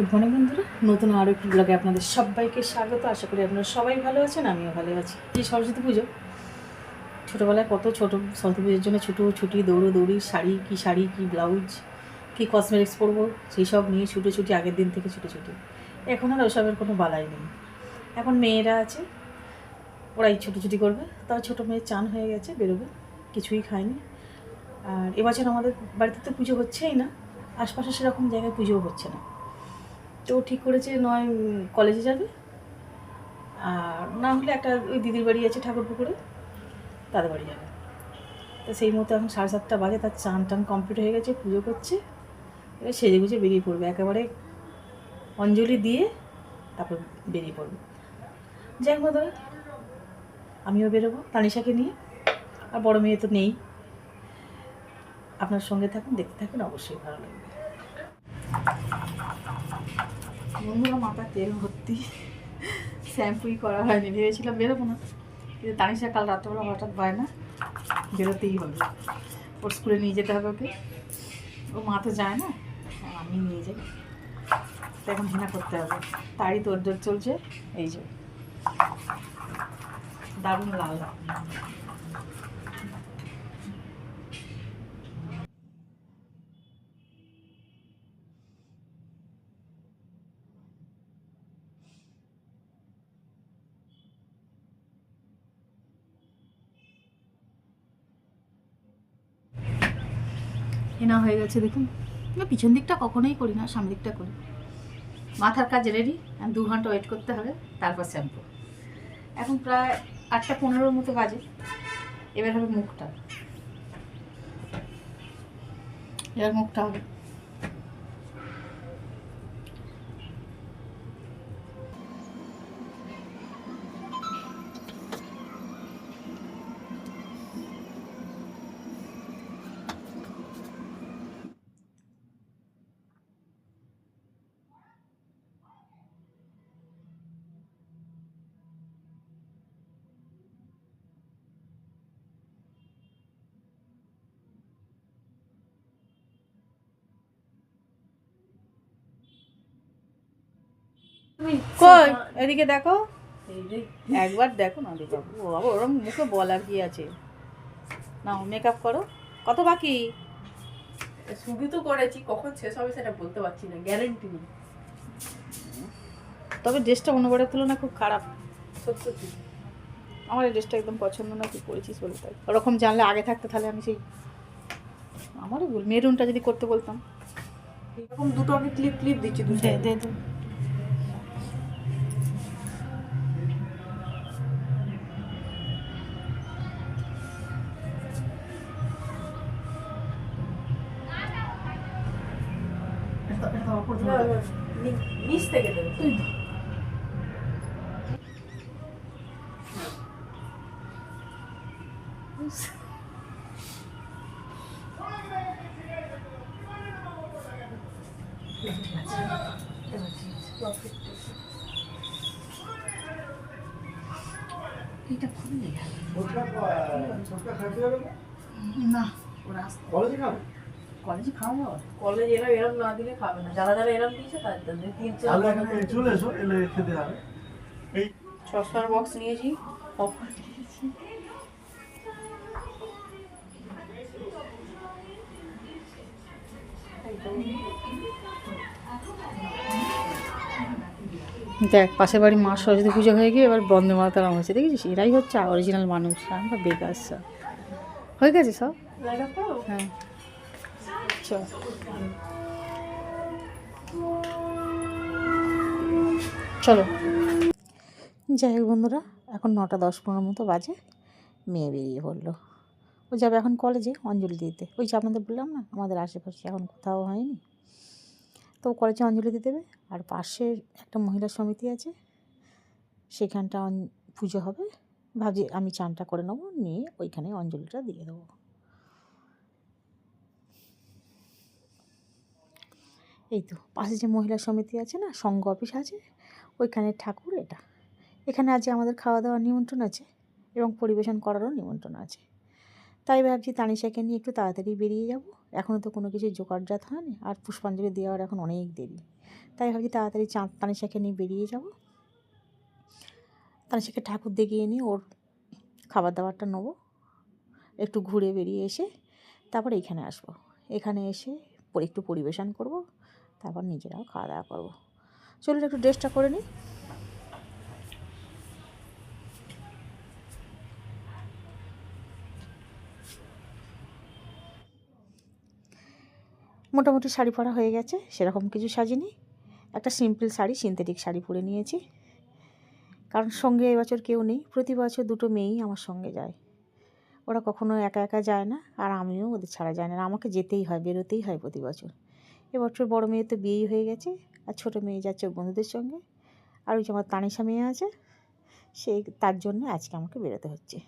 Good morning বন্ধুরা। নতুন আরও একটি ব্লগে আপনাদের সবাইকে স্বাগত। আশা করি আপনারা সবাই ভালো আছেন, আমিও ভালো আছি। এই সরস্বতী পুজো। ছোটোবেলায় কত ছোটো সরস্বতী পুজোর জন্য ছুটো ছুটি, দৌড়ো দৌড়ি, শাড়ি কি শাড়ি, কি ব্লাউজ, কি কসমেটিক্স পরবো, সেই সব নিয়ে ছুটো ছুটি, আগের দিন থেকে ছুটো ছুটি। এখন আর ওসবের কোনো বালাই নেই। এখন মেয়েরা আছে, ওরাই ছুটোছুটি করবে। তাও ছোটো মেয়ের চান হয়ে গেছে, বেরোবে, কিছুই খায়নি। আর এবছর আমাদের বাড়িতে তো পুজো হচ্ছেই না, আশপাশে সেরকম জায়গায় পুজোও হচ্ছে না। ও ঠিক করেছে, নয় কলেজে যাবে। আর না হলে একটা ওই দিদির বাড়ি আছে ঠাকুর পুকুরে তাদের বাড়ি যাবে। তো সেই মতো এখন সাড়ে সাতটা বাজে, তার চান টান কমপ্লিট হয়ে গেছে, পুজো করছে। এবার সেজে গুজে বেরিয়ে পড়বে, একেবারে অঞ্জলি দিয়ে তারপর বেরিয়ে পড়বে। যাই হোক ধরো আমিও বেরোবো তানিশাকে নিয়ে। আর বড় মেয়ে তো নেই। আপনার সঙ্গে থাকুন, দেখতে থাকুন, অবশ্যই ভালো লাগবে। বন্ধুরা মাথা তেল ভর্তি। শ্যাম্পুই করা হয়নি, ভেবেছিলাম বেরোবো না। কিন্তু তানিশা কাল রাত্রেবেলা হঠাৎ পায় না, বেরোতেই হবে। ওর স্কুলে নিয়ে যেতে হবে ওকে। ও মা তো যায় না আমি নিয়ে যাই। তো এখন হেনা করতে হবে। তারই তোর চলছে, এই যে। দারুণ লাল হেনা হয়ে গেছে, দেখুন। পিছন দিকটা কখনোই করি না, সামনের দিকটা করি। মাথার কাজ রেডি দু ঘণ্টা ওয়েট করতে হবে, তারপর শ্যাম্পু এখন প্রায় আটটা পনেরোর মতো বাজে, এবার হবে মুখটা। এবার মুখটা হবে। কই? এদিকে দেখো। একবার দেখো না বাবু। ও বাবা ওরম মুখে বলার কি আছে। না মেকআপ করো। কত বাকি? শুধু তো করেছি কখন শেষ হবে সেটা বলতে পারছি না গ্যারেন্টি নেই। তবে ড্রেসটা অন্যবারের তুলনায় খুব খারাপ। সত্যি। আমার এই ড্রেসটা একদম পছন্দ না তুই পরেছিস বলে তাই। ওরকম জানলে আগে থাকতে তাহলে আমি সেই আমারও ভুল মেরুনটা যদি করতে বলতাম। এরকম দুটো আমি ক্লিপ ক্লিপ দিচ্ছি দু। এটা না? কলেজে খাবে? কলেজে খাওয়া কলেজ এরম এরম না দিলে খাবে না। যারা যারা এরম দিয়েছে তাদের তিন চার চলে এসো এলে খেতে হবে। এই সসপার বক্স নিয়েছি। পপকর্ন দেখ, পাশের বাড়ি মা সরস্বতী পুজো হয়ে গিয়ে এবার বন্দে মাতারাম হচ্ছে দেখেছিস? এরাই হচ্ছে অরিজিনাল মানুষ, আমরা বেকার সব। হয়ে গেছে সব? হ্যাঁ। চল। চলো। যাই হোক বন্ধুরা, এখন নটা দশ পনেরো মতো বাজে, মেয়ে বেরিয়ে পড়ল। ও যাবে এখন কলেজে অঞ্জলি দিতে। ওই যে আপনাদের বললাম না, আমাদের আশেপাশে এখন কোথাও হয়নি। তো কলেজে অঞ্জলি দিতে দেবে। আর পাশের একটা মহিলা সমিতি আছে, সেখানটা পুজো হবে। ভাবছি আমি চানটা করে নেব, নিয়ে ওইখানে অঞ্জলিটা দিয়ে দেবো। এই তো, পাশে যে মহিলা সমিতি আছে না সংঘ অফিস আছে, ওইখানে ঠাকুর এটা। এখানে আজ আমাদের খাওয়া দাওয়ার নিমন্ত্রণ আছে এবং পরিবেশন করারও নিমন্ত্রণ আছে। তাই ভাবছি তানিশাকে নিয়ে একটু তাড়াতাড়ি বেরিয়ে যাব। এখনও তো কোনো কিছু জোগাড়জাত হয়নি আর পুষ্পাঞ্জলি দেওয়ার এখন অনেক দেরি। তাই ভাবছি তাড়াতাড়ি চাঁদ তানিশাকে নিয়ে বেরিয়ে যাব। তানিশাকে ঠাকুর দেখিয়ে নিয়ে ওর খাবার দাবারটা নেব। একটু ঘুরে বেরিয়ে এসে তারপর এখানে আসব। এখানে এসে একটু পরিবেশন করব, তারপর নিজেরাও খাওয়া দাওয়া করব। চলুন একটু ড্রেসটা করে নিই। মোটামুটি শাড়ি পরা হয়ে গেছে, সেরকম কিছু সাজিনি। একটা সিম্পল শাড়ি সিনথেটিক শাড়ি পরে নিয়েছি। কারণ সঙ্গে এবছর কেউ নেই, প্রতি বছর দুটো মেয়েই আমার সঙ্গে যায়। ওরা কখনো একা একা যায় না, আর আমিও ওদের ছাড়া যায় না আমাকে যেতেই হয়, বেরোতেই হয় প্রতি বছর। এবছর বড় মেয়ে তো বিয়েই হয়ে গেছে, আর ছোটো মেয়ে যাচ্ছে বন্ধুদের সঙ্গে। আর ওই যে আমার তানিশা মেয়ে আছে সেই তার জন্য আজকে আমাকে বেরোতে হচ্ছে।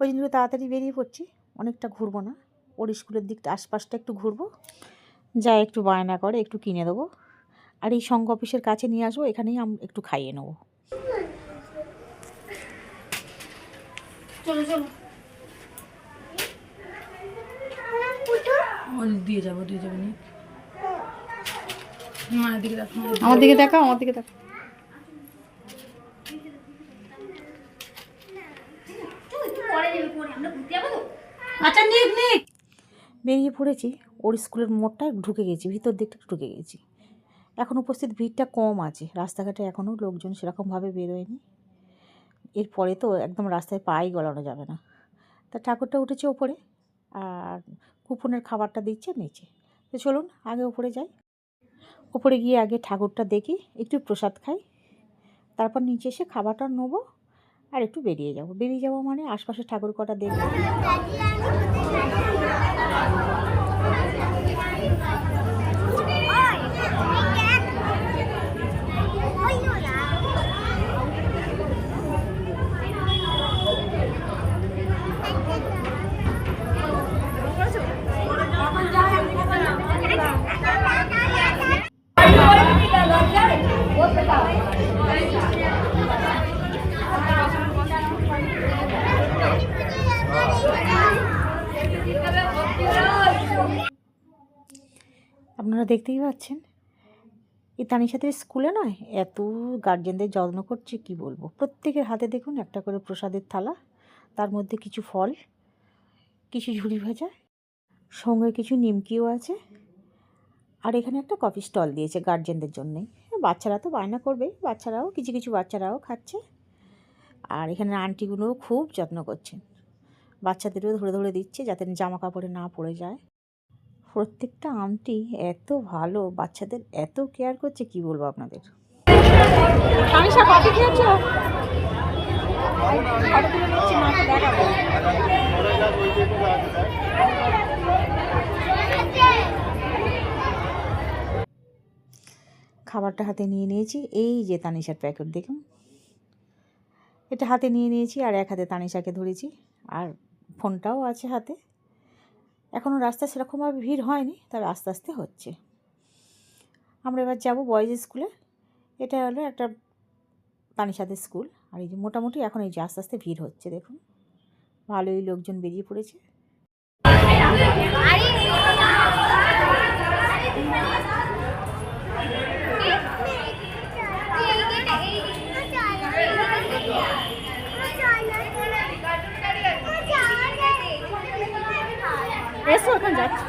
ওই জন্য তাড়াতাড়ি বেরিয়ে পড়ছি, অনেকটা ঘুরবো না। ওর স্কুলের দিকটা আশপাশটা একটু ঘুরবো। যা একটু বায়না করে একটু কিনে দেবো। আর এই সঙ্গ অফিসের কাছে নিয়ে আসব এখানেই আমি একটু খাইয়ে নেব। চলো চলো। দিয়ে যাব দিয়ে যাব নি দিকে দেখো আমার দিকে দেখো। আমার দিকে দেখো আচ্ছা নিক নিক। বেরিয়ে পড়েছি, ওর স্কুলের মোড়টা ঢুকে গেছি, ভিতর দিকটা ঢুকে গেছি। এখন উপস্থিত ভিড়টা কম আছে, রাস্তাঘাটে এখনও লোকজন সেরকমভাবে বেরোয়নি। এরপরে তো একদম রাস্তায় পাই গলানো যাবে না। তা ঠাকুরটা উঠেছে ওপরে, আর কুপনের খাবারটা দিচ্ছে নিচে। তো চলুন আগে ওপরে যাই। ওপরে গিয়ে আগে ঠাকুরটা দেখি, একটু প্রসাদ খাই, তারপর নিচে এসে খাবারটা নেব আর একটু বেরিয়ে যাব। বেরিয়ে যাব মানে আশপাশের ঠাকুর কটা দেখব। আপনারা দেখতেই পাচ্ছেন? এই তানিশাদের স্কুলে নয়, এত গার্জেনদের যত্ন করছে, কি বলব? প্রত্যেকের হাতে দেখুন, একটা করে প্রসাদের থালা, তার মধ্যে কিছু ফল, কিছু ঝুড়ি ভাজা, সঙ্গে কিছু নিমকিও আছে, আর এখানে একটা কফি স্টল দিয়েছে গার্জেনদের জন্যেই। বাচ্চারা তো বায়না করবেই বাচ্চারাও, কিছু কিছু বাচ্চারাও খাচ্ছে, আর এখানে আন্টিগুলোও খুব যত্ন করছেন। বাচ্চাদেরও ধরে ধরে দিচ্ছে, যাতে জামা কাপড়ে না পড়ে যায়। প্রত্যেকটা আন্টি এত ভালো বাচ্চাদের এত কেয়ার করছে কি বলব আপনাদের? খাবারটা হাতে নিয়ে নিয়েছি। এই যে তানিশার প্যাকেট দেখুন। এটা হাতে নিয়ে নিয়েছি আর এক হাতে তানিশাকে ধরেছি। আর ফোনটাও আছে হাতে। এখনও রাস্তা সেরকমভাবে ভিড় হয়নি, তবে আস্তে আস্তে হচ্ছে। আমরা এবার যাব বয়েজ স্কুলে এটা হলো একটা পানিসাদের স্কুল আর এই যে মোটামুটি এখন এই যে আস্তে আস্তে ভিড় হচ্ছে, দেখুন। ভালোই লোকজন বেরিয়ে পড়েছে। এসো এখন যাচ্ছি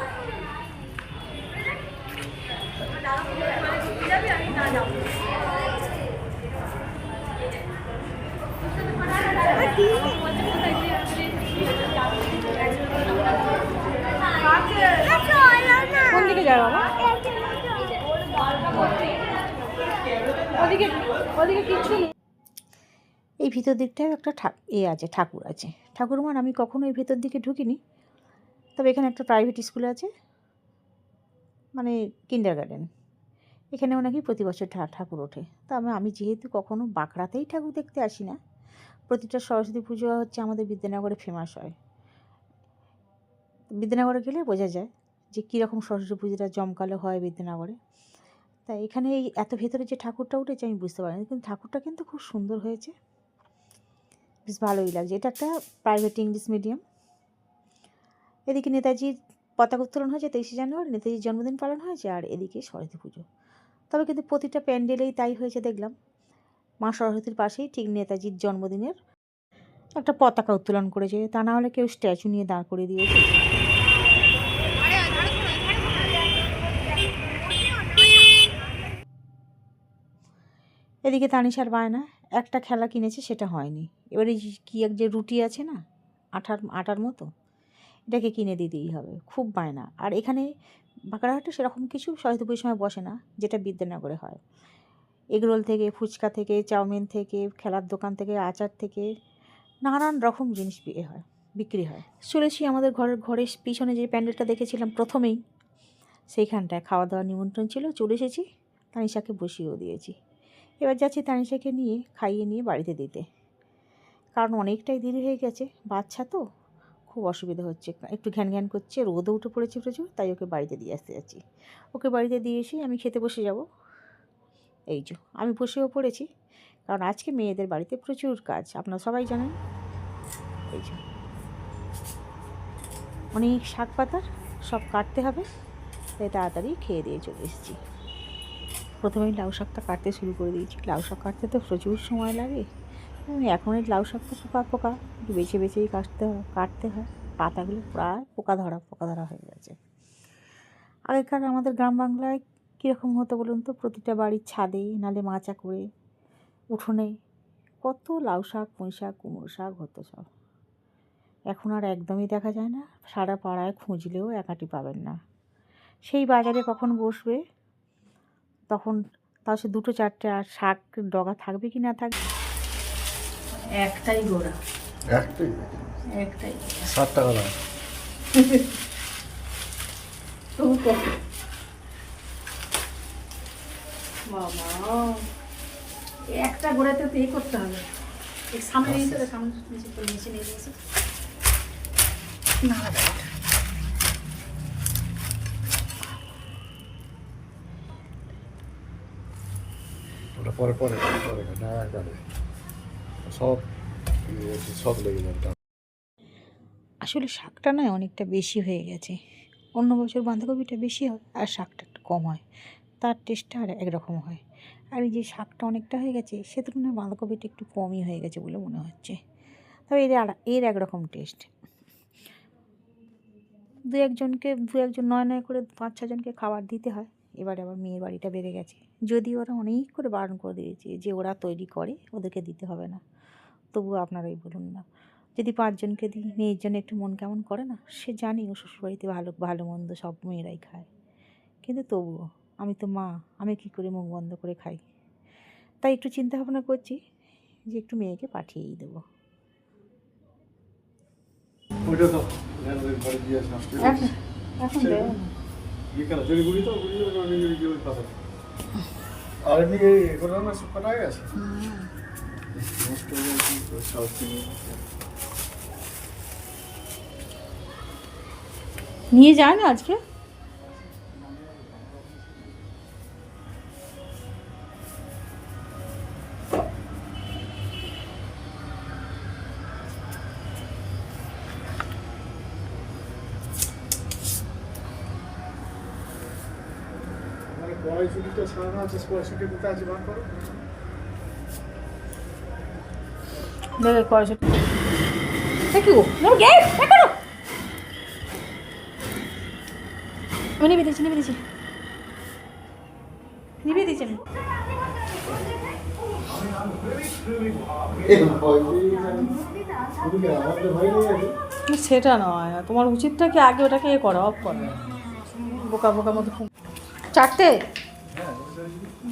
কোন দিকে নেই এই ভিতর দিকটায় একটা ঠা এ আছে, ঠাকুর আছে। ঠাকুর মান আমি কখনো এই ভেতর দিকে ঢুকিনি। তবে এখানে একটা প্রাইভেট স্কুল আছে। মানে কিন্ডার গার্ডেন এখানেও নাকি প্রতি বছর ঠাকুর ওঠে। তবে আমি যেহেতু কখনো বাঁকড়াতেই ঠাকুর দেখতে আসি না, প্রতিটা সরস্বতী পুজো হচ্ছে আমাদের বিদ্যানগরে ফেমাস হয়। বিদ্যানগরে গেলে বোঝা যায় যে কীরকম সরস্বতী পুজোটা জমকালো হয় বিদ্যানগরে। তাই এখানে এই এত ভেতরে যে ঠাকুরটা উঠেছে আমি বুঝতে পারিনি, কিন্তু ঠাকুরটা কিন্তু খুব সুন্দর হয়েছে। বেশ ভালোই লাগছে। এটা একটা প্রাইভেট ইংলিশ মিডিয়াম এদিকে নেতাজির পতাকা উত্তোলন হয়েছে তেইশে জানুয়ারি, নেতাজির জন্মদিন পালন হয়েছে, আর এদিকে সরস্বতী পুজো। তবে কিন্তু প্রতিটা প্যান্ডেলেই তাই হয়েছে দেখলাম। মা সরস্বতীর পাশেই ঠিক নেতাজির জন্মদিনের একটা পতাকা উত্তোলন করেছে। তা না হলে কেউ স্ট্যাচু নিয়ে দাঁড় করিয়ে দিয়েছে। এদিকে তানিশার বায়না, একটা খেলা কিনেছে সেটা হয়নি। এবারে কি এক যে রুটি আছে না, আঠার, আটার মতো? এটাকে কিনে দিতেই হবে, খুব বায়না। আর এখানে বাঁকড়াহাটে সেরকম কিছু সরস্বতী পুজোর সময় বসে না, যেটা বিদ্যানগরে হয়। এগরোল থেকে, ফুচকা থেকে, চাউমিন থেকে, খেলার দোকান থেকে, আচার থেকে নানান রকম জিনিস বিয়ে হয়, বিক্রি হয়। চলেছি আমাদের ঘরের ঘরের পিছনে যে প্যান্ডেলটা দেখেছিলাম প্রথমেই, সেইখানটায় খাওয়া দাওয়ার নিমন্ত্রণ ছিল, চলে এসেছি, তানিশাকে বসিয়েও দিয়েছি। এবার যাচ্ছি তানিশাকে নিয়ে, খাইয়ে নিয়ে বাড়িতে দিতে। কারণ অনেকটাই দেরি হয়ে গেছে, বাচ্চা তো। খুব অসুবিধা হচ্ছে। একটু ঘ্যান ঘ্যান করছে, রোদও উঠে পড়েছে প্রচুর, তাই ওকে বাড়িতে দিয়ে আসতে যাচ্ছি। ওকে বাড়িতে দিয়ে এসে আমি খেতে বসে যাব। এই যে, আমি বসেও পড়েছি, কারণ আজকে মেয়েদের বাড়িতে প্রচুর কাজ, আপনারা সবাই জানেন। এই যে, অনেক শাক পাতার সব কাটতে হবে, তাই তাড়াতাড়ি খেয়ে দিয়ে চলে এসেছি। প্রথমেই লাউ শাকটা কাটতে শুরু করে দিয়েছি। লাউ শাক কাটতে তো প্রচুর সময় লাগে। এখন এই লাউ শাকটা পোকা পোকা। একটু বেছে বেছেই কাটতে হয় কাটতে হয়। পাতাগুলো প্রায় পোকা ধরা পোকা ধরা হয়ে গেছে। আগেকার আমাদের গ্রাম বাংলায় কীরকম হতো বলুন তো? প্রতিটা বাড়ির ছাদে, নালে মাচা করে, উঠোনে কত লাউ শাক, পুঁই শাক, কুমড়ো শাক হতো সব। এখন আর একদমই দেখা যায় না। সারা পাড়ায় খুঁজলেও একাটি পাবেন না। সেই বাজারে কখন বসবে? তখন তাও সে দুটো, চারটে আর শাক ডগা থাকবে কি না থাকবে? একটাই গোড়া। একটাই? একটাই। ষাট টাকা দাম তবু কত? বাবা একটা গোড়াতে তো এই করতে হবে। এই সামনে নিচে তো, সামনে নিচে তো নিচে নিয়ে নিয়েছে। না পরে পরে পরে না যাবে সব সব লেগে যাবে। আসলে শাকটা নয় অনেকটা বেশি হয়ে গেছে। অন্য বছর বাঁধাকপিটা বেশি হয় আর শাকটা একটু কম হয়। তার টেস্টটা আর একরকম হয়। আর এই যে শাকটা অনেকটা হয়ে গেছে, সে তুলনায় বাঁধাকপিটা একটু কমই হয়ে গেছে বলে মনে হচ্ছে। তবে এর আর, এর একরকম টেস্ট। দু একজনকে, দু একজন নয় নয় করে পাঁচ ছজনকে খাবার দিতে হয়। এবারে আবার মেয়ের বাড়িটা বেড়ে গেছে। যদি ওরা অনেক করে বারণ করে দিয়েছে যে ওরা তৈরি করে, ওদেরকে দিতে হবে না। তবুও আপনারাই বলুন না। যদি পাঁচজনকে দিই মেয়ের জন্য একটু মন কেমন করে না সে জানি ও শ্বশুরবাড়িতে ভালো ভালো মন্দ সব মেয়েরাই খায়। কিন্তু তবুও আমি তো মা আমি কী করে মুখ বন্ধ করে খাই? তাই একটু চিন্তা ভাবনা করছি যে একটু মেয়েকে পাঠিয়েই দেবো। না। ইয়ে আর এমনি করে সব হয়ে গেছে? নিয়ে যায় না আজকে কড়াইশুটিটা ছাড়ানো আছে কড়াইশুটি কোথায় আছে বার করো। দেখে কয়শো দেখি গো? আমি নিবে দিচ্ছি নিবে দিচ্ছি। নিবে দিচ্ছি আমি। সেটা নয়। তোমার উচিতটা কি আগে ওটাকে এ করো অফ করো? বোকা বোকা মতো চারটে?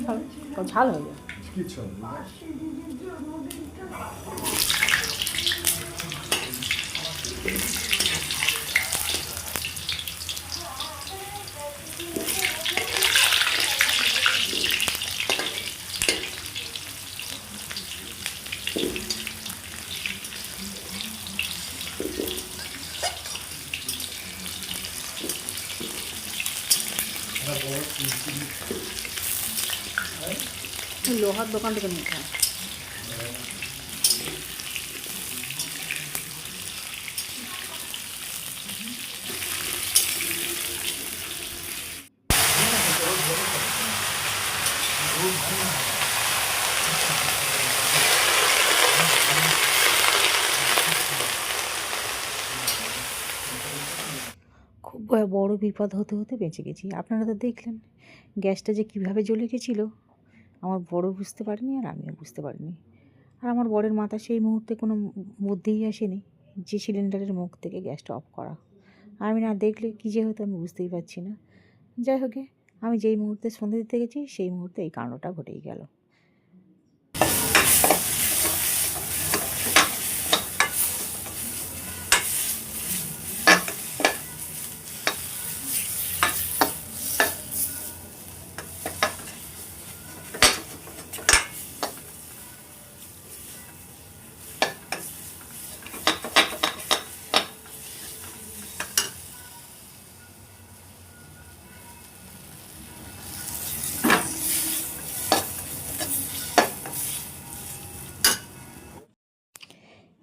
ঝাল- ঝাল হয়ে যায়। Geç abi. দোকান থেকে নিতে হয় খুব বড় বিপদ হতে হতে বেঁচে গেছি। আপনারা তো দেখলেন, গ্যাসটা যে কীভাবে জ্বলে গেছিল। আমার বড় বুঝতে পারেনি আর আমিও বুঝতে পারিনি। আর আমার বরের মাথা সেই মুহূর্তে কোনো বুদ্ধিই আসেনি যে সিলিন্ডারের মুখ থেকে গ্যাসটা অফ করা। আমি না দেখলে কী যে হতো আমি বুঝতেই পারছি না। যাই হোক আমি যেই মুহূর্তে সন্ধে দিতে গেছি সেই মুহূর্তে এই কাণ্ডটা ঘটেই গেল।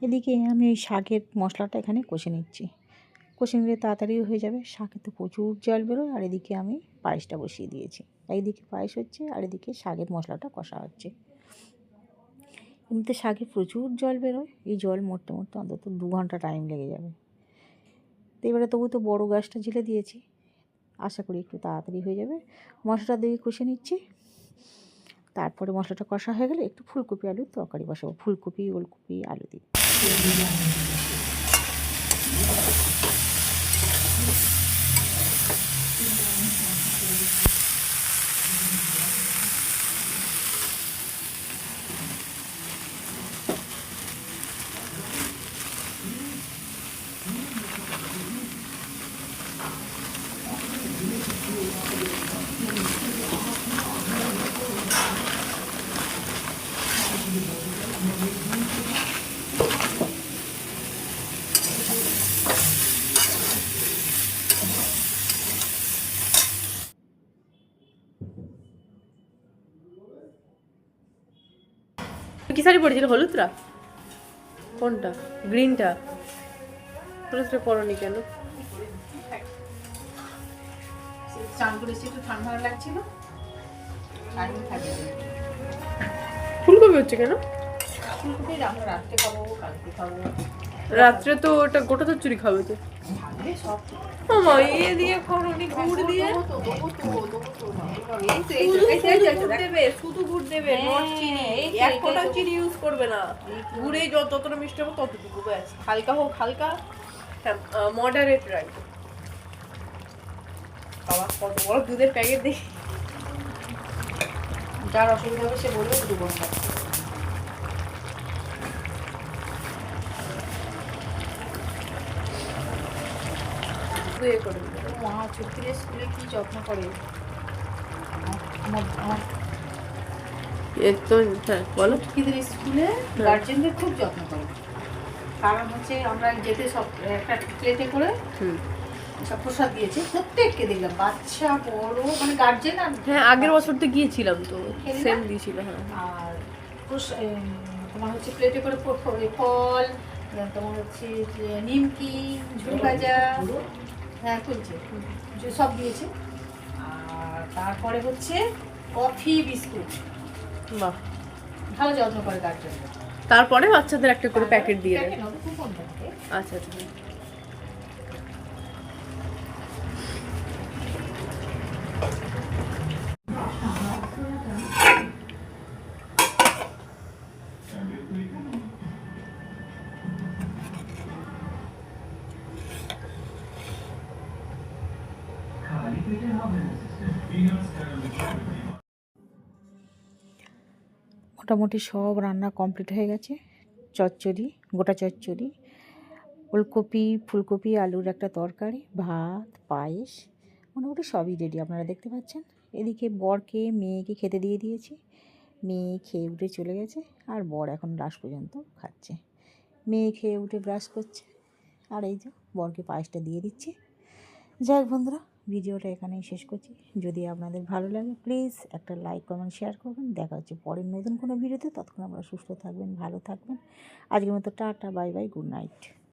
এদিকে আমি ওই শাকের মশলাটা এখানে কষে নিচ্ছি। কষে নিলে তাড়াতাড়ি হয়ে যাবে। শাকে তো প্রচুর জল বেরোয় আর এদিকে আমি পায়েসটা বসিয়ে দিয়েছি। একদিকে পায়েস হচ্ছে আর এদিকে শাকের মশলাটা কষা হচ্ছে। এমনিতে শাকে প্রচুর জল বেরোয়। এই জল মরতে মরতে অন্তত দু ঘণ্টা টাইম লেগে যাবে। তো এবারে তবু তো বড়ো গাছটা ঝেলে দিয়েছি। আশা করি একটু তাড়াতাড়ি হয়ে যাবে। মশলাটা দিয়ে কষে নিচ্ছি। তারপরে মশলাটা কষা হয়ে গেলে একটু ফুলকপি আলুর তরকারি বসাবো। ফুলকপি, ওলকপি, আলু দিয়ে। কি শাড়ি পরেছিল হলুদরা কোনটা? গ্রিনটা? হলুদটা পরনি কেন? ফুলকপি হচ্ছে কেন? রাত্রে তো ওটা গোটা তো চুরি খাবে তো। মামা ইয়ে দিয়ে গুড় দিয়ে। শুধু গুড় দেবে এক। চিনি ইউজ করবে না। গুড়ে যতটা মিষ্টি হবে ততটুকু ব্যাস। হালকা হোক হালকা। হ্যাঁ মডারেট রাইট বাবা কত বড় দুধের প্যাকেট দেখি। যার অসুবিধা হবে সে বলবে দুটো ইয়ে করে দেবে মা ছত্রিশ স্কুলে কি যত্ন করে? হ্যাঁ বলো। স্কুলে গার্জেনদের খুব যত্ন করে। কারণ হচ্ছে আমরা যেতে সব একটা প্লেটে করে হুম। সব প্রসাদ দিয়েছে। প্রত্যেককে দিলাম বাচ্চা বড় মানে গার্জেন আর হ্যাঁ আগের বছর তো গিয়েছিলাম তো সেম দিয়েছিল হ্যাঁ। আর তোমার হচ্ছে প্লেটে করে ফল তোমার হচ্ছে নিমকি ঝুড়ি ভাজা হ্যাঁ সব দিয়েছে। আর তারপরে হচ্ছে কফি বিস্কুট। বাহ। ভালো যত্ন করে গার্জেন তারপরে বাচ্চাদের একটা করে প্যাকেট দিয়ে দেয়। আচ্ছা আচ্ছা। মোটামুটি সব রান্না কমপ্লিট হয়ে গেছে। চচ্চড়ি, গোটা চচ্চড়ি, ওলকপি, ফুলকপি, আলুর একটা তরকারি, ভাত, পায়েস, মোটামুটি সবই রেডি আপনারা দেখতে পাচ্ছেন। এদিকে বরকে, মেয়েকে খেতে দিয়ে দিয়েছি। মেয়ে খেয়ে উঠে চলে গেছে আর বর এখন লাস্ট পর্যন্ত খাচ্ছে। মেয়ে খেয়ে উঠে ব্রাশ করছে। আর এই যে বরকে পায়েসটা দিয়ে দিচ্ছে। যাই বন্ধুরা ভিডিওটা এখানেই শেষ করছি। যদি আপনাদের ভালো লাগে প্লিজ একটা লাইক কমেন্ট শেয়ার করবেন। দেখা হচ্ছে পরের নতুন কোনো ভিডিওতে। ততক্ষণ আপনারা সুস্থ থাকবেন, ভালো থাকবেন। আজকের মতো tata bye bye good night